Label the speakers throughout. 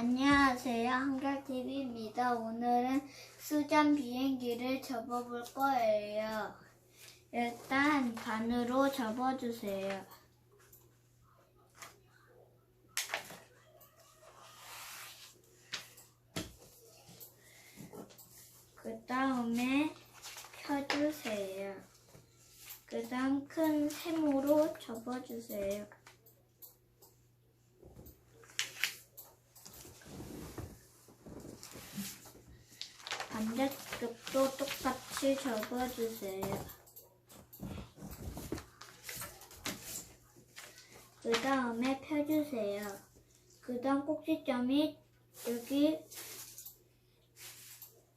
Speaker 1: 안녕하세요. 한결TV입니다. 오늘은 수잔 비행기를 접어볼 거예요. 일단 반으로 접어주세요. 그 다음에 펴주세요. 그 다음 큰 셈으로 접어주세요. 반대쪽도 똑같이 접어주세요. 그 다음에 펴주세요. 그 다음 꼭지점이 여기,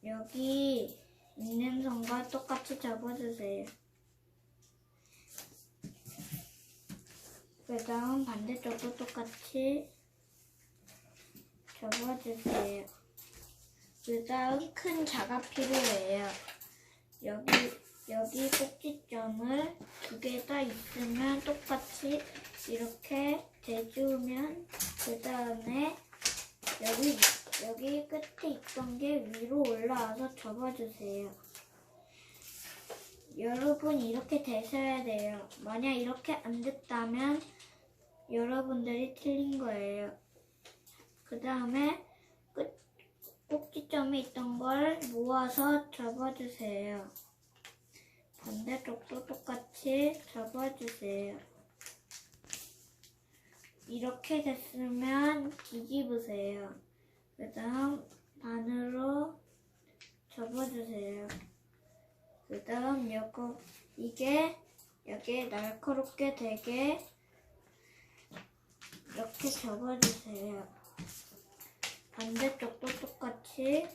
Speaker 1: 여기 있는 선과 똑같이 접어주세요. 그 다음 반대쪽도 똑같이 접어주세요. 그 다음 큰 자가 필요해요. 여기, 여기 꼭지점을 두 개 다 있으면 똑같이 이렇게 대주면 그 다음에 여기, 여기 끝에 있던 게 위로 올라와서 접어주세요. 여러분 이렇게 되셔야 돼요. 만약 이렇게 안 됐다면 여러분들이 틀린 거예요. 그 다음에 끝, 꼭지점이 있던 걸 모아서 접어주세요. 반대쪽도 똑같이 접어주세요. 이렇게 됐으면 뒤집으세요. 그 다음 반으로 접어주세요. 그 다음 요거 이게 여기에 날카롭게 되게 이렇게 접어주세요. 반대쪽도 똑 같이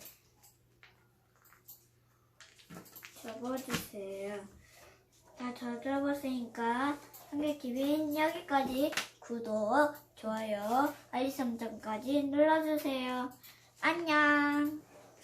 Speaker 1: 접어주세요. 다 젖어봤으니까 한개TV는 여기까지 구독, 좋아요, 알림 설정까지 눌러주세요. 안녕!